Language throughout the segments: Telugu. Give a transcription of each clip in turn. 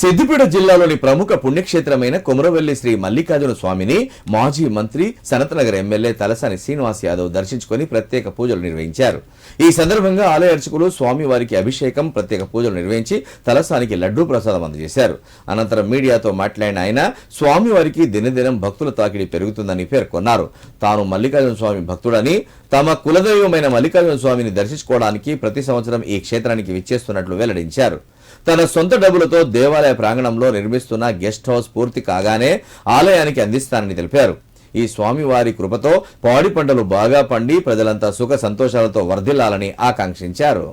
సిద్దిపేట జిల్లాలోని ప్రముఖ పుణ్యక్షేత్రమైన కుమరవెల్లి శ్రీ మల్లికార్జున స్వామిని మాజీ మంత్రి సనత్నగర్ ఎమ్మెల్యే తలసాని శ్రీనివాస్ యాదవ్ దర్శించుకొని ప్రత్యేక పూజలు నిర్వహించారు. ఈ సందర్భంగా ఆలయ అర్చకులు స్వామివారికి అభిషేకం ప్రత్యేక పూజలు నిర్వహించి తలసానికి లడ్డూ ప్రసాదం అందజేశారు. అనంతరం మీడియాతో మాట్లాడిన ఆయన స్వామివారికి దినదినం భక్తుల తాకిడి పెరుగుతుందని పేర్కొన్నారు. తాను మల్లికార్జున స్వామి భక్తుడని తమ కులదైవమైన మల్లికార్జున స్వామిని దర్శించుకోవడానికి ప్రతి సంవత్సరం ఈ క్షేత్రానికి విచ్చేస్తున్నట్లు వెల్లడించారు. తన సొంత డబ్బులతో దేవాలయ ప్రాంగణంలో నిర్మిస్తున్న గెస్ట్ హౌస్ పూర్తి కాగానే ఆలయానికి అందిస్తానని తెలిపారు. ఈ స్వామివారి కృపతో పాడి పంటలు బాగా పండి ప్రజలంతా సుఖ సంతోషాలతో వర్ధిల్లాలని ఆకాంక్షించారు.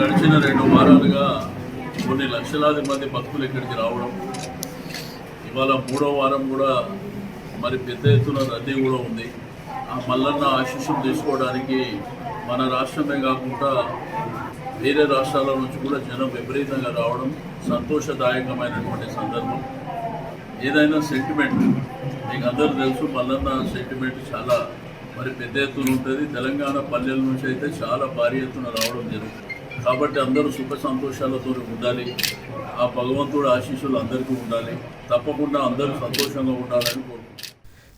గడిచిన రెండు వారాలుగా కొన్ని లక్షలాది మంది భక్తులు ఇక్కడికి రావడం ఇవాళ మూడో వారం కూడా మరి పెద్ద ఎత్తున రద్దీ కూడా ఉంది. ఆ మల్లన్న ఆశీస్సులు తీసుకోవడానికి మన రాష్ట్రమే కాకుండా వేరే రాష్ట్రాల నుంచి కూడా జనం విపరీతంగా రావడం సంతోషదాయకమైనటువంటి సందర్భం. ఏదైనా సెంటిమెంట్ మీకు అందరూ తెలుసు మల్లన్న సెంటిమెంట్ చాలా మరి పెద్ద ఎత్తున ఉంటుంది. తెలంగాణ పల్లెల నుంచి అయితే చాలా భారీ ఎత్తున రావడం జరుగుతుంది. కాబట్టి అందరూ సుఖ సంతోషాలతో ఉండాలి. ఆ భగవంతుడు ఆశీస్సులు అందరికీ ఉండాలి. తప్పకుండా అందరూ సంతోషంగా ఉండాలని కోరుకుంటున్నాను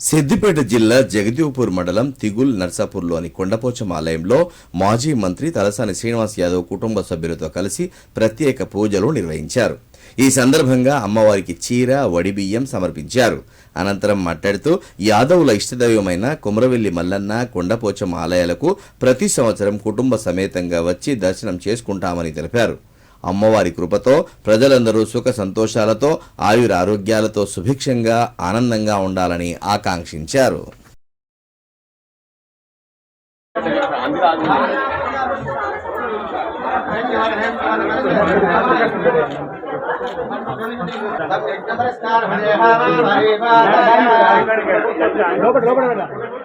సిద్దిపేట జిల్లా జగదీవ్పూర్ మండలం తిగుల్ నర్సాపూర్లోని కొండపోచం ఆలయంలో మాజీ మంత్రి తలసాని శ్రీనివాస్ యాదవ్ కుటుంబ సభ్యులతో కలిసి ప్రత్యేక పూజలు నిర్వహించారు. ఈ సందర్భంగా అమ్మవారికి చీర వడిబియ్యం సమర్పించారు. అనంతరం మాట్లాడుతూ యాదవుల ఇష్టదైవమైన కుమరవెల్లి మల్లన్న కొండపోచం ఆలయాలకు ప్రతి సంవత్సరం కుటుంబ సమేతంగా వచ్చి దర్శనం చేసుకుంటామని తెలిపారు. అమ్మవారి కృపతో ప్రజలందరూ సుఖ సంతోషాలతో ఆయుర ఆరోగ్యాలతో సుభిక్షంగా ఆనందంగా ఉండాలని ఆకాంక్షించారు. లోపల లోపల.